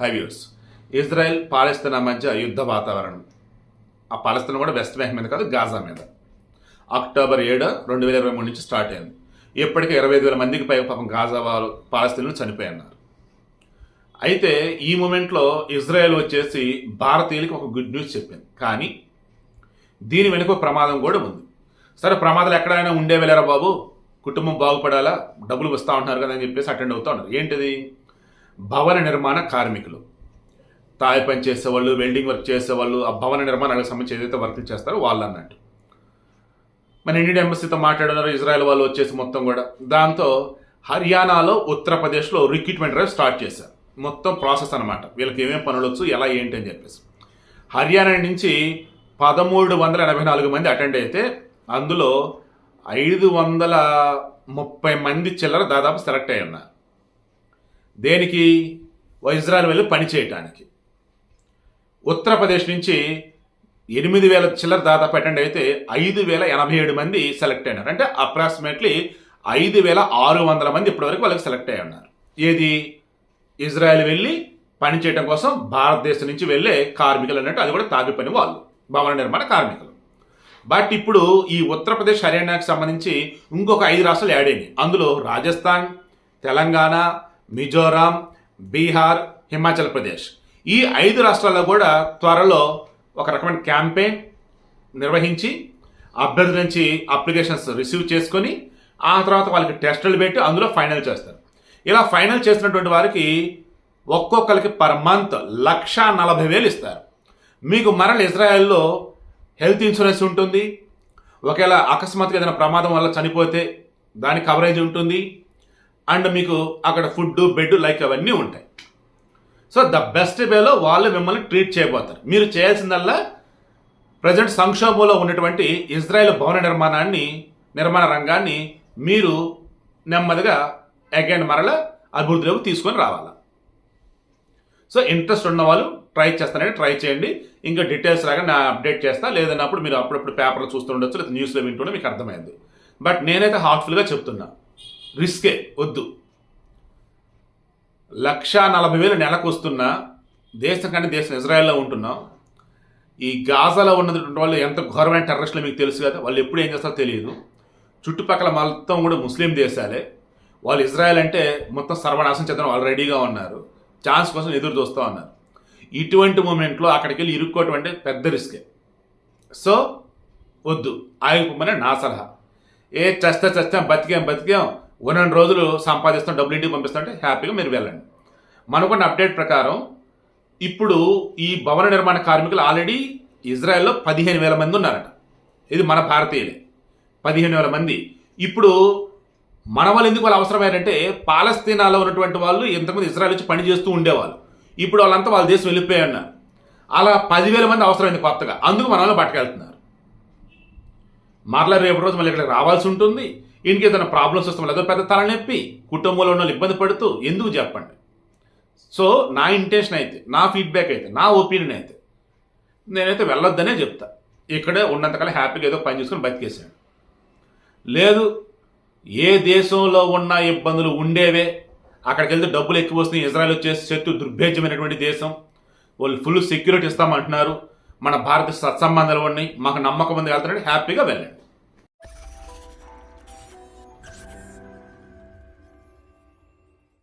హైవ్యూస్ Israel పాలస్తీనా మధ్య యుద్ధ వాతావరణం. ఆ పాలస్తీనా కూడా వెస్ట్ బ్యాంక్ మీద కాదు గాజా మీద. అక్టోబర్ ఏడు రెండు వేల ఇరవై మూడు నుంచి స్టార్ట్ అయింది. ఇప్పటికే ఇరవై ఐదు వేల మందికి పైగా పాపం గాజా వారు పాలస్తీన్లు చనిపోయినారు. అయితే ఈ మూమెంట్లో ఇజ్రాయెల్ వచ్చేసి భారతీయులకి ఒక గుడ్ న్యూస్ చెప్పింది. కానీ దీని వెనుక ఒక ప్రమాదం కూడా ఉంది. సరే ప్రమాదాలు ఎక్కడైనా ఉండే వెళ్ళారా బాబు? కుటుంబం బాగుపడాలా? డబ్బులు వస్తూ ఉంటున్నారు కదా అని చెప్పేసి అటెండ్ అవుతూ ఉన్నారు. ఏంటిది? భవన నిర్మాణ కార్మికులు. తాయి పని చేసేవాళ్ళు వెల్డింగ్ వర్క్ చేసేవాళ్ళు ఆ భవన నిర్మాణాలకు సంబంధించి ఏదైతే వర్కులు చేస్తారో వాళ్ళు అన్నట్టు మన ఇండియన్ ఎంబసీతో మాట్లాడున్నారు ఇజ్రాయెల్ వాళ్ళు వచ్చేసి మొత్తం కూడా. దాంతో హర్యానాలో ఉత్తరప్రదేశ్లో రిక్రూట్మెంట్ డ్రైవ్ స్టార్ట్ చేశారు. మొత్తం ప్రాసెస్ అనమాట వీళ్ళకి ఏమేమి పనులు వచ్చు ఎలా ఏంటి అని చెప్పేసి. హర్యానా నుంచి పదమూడు వందల ఎనభై నాలుగు మంది అటెండ్ అయితే అందులో ఐదు వందల ముప్పై మంది చిల్లర దాదాపు సెలెక్ట్ అయ్యి ఉన్నారు దేనికి? ఇజ్రాయెల్ వెళ్ళి పని చేయటానికి. ఉత్తరప్రదేశ్ నుంచి ఎనిమిది వేల చిల్లర దాదాపు అటెండ్ అయితే ఐదు వేల ఎనభై ఏడు మంది సెలెక్ట్ అయినారు. అంటే అప్రాక్సిమేట్లీ ఐదు వేల ఆరు వందల మంది ఇప్పటివరకు వాళ్ళకి సెలెక్ట్ అయ్యి ఉన్నారు. ఏది? ఇజ్రాయెల్ వెళ్ళి పని చేయడం కోసం భారతదేశం నుంచి వెళ్ళే కార్మికులు అన్నట్టు అది కూడా తాపి పని వాళ్ళు. భవన నిర్మాణ కార్మికులు. బట్ ఇప్పుడు ఈ ఉత్తరప్రదేశ్ హర్యానాకి సంబంధించి ఇంకొక ఐదు రాష్ట్రాలు యాడ్ అయినాయి. అందులో రాజస్థాన్ తెలంగాణ మిజోరాం బీహార్ హిమాచల్ ప్రదేశ్. ఈ ఐదు రాష్ట్రాల్లో కూడా త్వరలో ఒక రకమైన క్యాంపెయిన్ నిర్వహించి అభ్యర్థుల నుంచి అప్లికేషన్స్ రిసీవ్ చేసుకొని ఆ తర్వాత వాళ్ళకి టెస్టులు పెట్టి అందులో ఫైనల్ చేస్తారు. ఇలా ఫైనల్ చేసినటువంటి వారికి ఒక్కొక్కరికి పర్ మంత్ లక్ష నలభై వేలు ఇస్తారు. మీకు మరల ఇజ్రాయెల్లో హెల్త్ ఇన్సూరెన్స్ ఉంటుంది. ఒకవేళ అకస్మాత్తుగా ఏదైనా ప్రమాదం వల్ల చనిపోతే దాని కవరేజ్ ఉంటుంది. అండ్ మీకు అక్కడ ఫుడ్ బెడ్ లైక్ అవన్నీ ఉంటాయి. సో ద బెస్ట్ వేలో వాళ్ళు మిమ్మల్ని ట్రీట్ చేయబోతారు. మీరు చేయాల్సిందల్లా ప్రజెంట్ సంక్షోభంలో ఉన్నటువంటి ఇజ్రాయెల్ భవన నిర్మాణాన్ని నిర్మాణ రంగాన్ని మీరు నెమ్మదిగా అగైన్ మరల అభివృద్ధిలోకి తీసుకొని రావాలి. సో ఇంట్రెస్ట్ ఉన్న వాళ్ళు ట్రై చేస్తానంటే ట్రై చేయండి. ఇంకా డీటెయిల్స్ లాగా నా అప్డేట్ చేస్తా. లేదన్నప్పుడు మీరు అప్పుడప్పుడు పేపర్లో చూస్తుండొచ్చు లేదా న్యూస్లో వింటుండే మీకు అర్థమైంది. బట్ నేనైతే హార్ట్ఫుల్గా చెప్తున్నా. రిస్కే వద్దు. లక్ష నలభై వేలు నెలకు వస్తున్నా దేశం కంటే దేశం ఇజ్రాయెల్లో ఉంటున్నాం. ఈ గాజాలో ఉన్నటువంటి వాళ్ళు ఎంత ఘోరమైన టెర్రరిస్టులు మీకు తెలుసు కదా వాళ్ళు ఎప్పుడు ఏం చేస్తారో తెలియదు. చుట్టుపక్కల మొత్తం కూడా ముస్లిం దేశాలే. వాళ్ళు ఇజ్రాయెల్ అంటే మొత్తం సర్వనాశం చేద్దాం వాళ్ళు రెడీగా ఉన్నారు. ఛాన్స్ కోసం ఎదురు చూస్తూ ఉన్నారు. ఇటువంటి మూమెంట్లో అక్కడికి వెళ్ళి ఇరుక్కోవటం అంటే పెద్ద రిస్కే. సో వద్దు. ఆగిపోమని నా సలహా. ఏ చస్తే చస్తాం బతికాం బతికాం ఉన్న రోజులు సంపాదిస్తాం డబ్బులు ఇంటికి పంపిస్తుంటే హ్యాపీగా మీరు వెళ్ళండి. మనకున్న అప్డేట్ ప్రకారం ఇప్పుడు ఈ భవన నిర్మాణ కార్మికులు ఆల్రెడీ ఇజ్రాయెల్లో పదిహేను వేల మంది ఉన్నారట. ఇది మన భారతీయులే. పదిహేను వేల మంది. ఇప్పుడు మన వాళ్ళు ఎందుకు వాళ్ళు అవసరమైనంటే పాలస్తీనాలో ఉన్నటువంటి వాళ్ళు ఇంతకుముందు ఇజ్రాయెల్ వచ్చి పని చేస్తూ ఉండేవాళ్ళు. ఇప్పుడు వాళ్ళంతా వాళ్ళ దేశం వెళ్ళిపోయాయన్నారు. అలా పదివేల మంది అవసరమైంది కొత్తగా. అందుకు మన వాళ్ళు పట్టుకెళ్తున్నారు మరలా రేపు రోజు మళ్ళీ ఇక్కడికి రావాల్సి ఉంటుంది. ఇంటికి ఏదైనా ప్రాబ్లమ్స్ వస్తాం మళ్ళీ పెద్ద తలనొప్పి కుటుంబంలో ఉన్న వాళ్ళు ఇబ్బంది పడుతూ ఎందుకు చెప్పండి? సో నా ఇంటెన్షన్ అయితే నా ఫీడ్బ్యాక్ అయితే నా ఒపీనియన్ అయితే నేనైతే వెళ్ళొద్దనే చెప్తా. ఇక్కడే ఉన్నంతకాలం హ్యాపీగా ఏదో పని చేసుకుని బతికేసాడు లేదు ఏ దేశంలో ఉన్న ఇబ్బందులు ఉండేవే? అక్కడికి వెళ్తే డబ్బులు ఎక్కువ వస్తున్నాయి ఇజ్రాయెల్ వచ్చేసి శత్రు దుర్భేద్యమైనటువంటి దేశం. వాళ్ళు ఫుల్ సెక్యూరిటీ ఇస్తామంటున్నారు. మన భారత సత్సంబంధాలు ఉన్నాయి మాకు నమ్మకం ఉంది వెళ్తున్నాడు హ్యాపీగా వెళ్ళండి.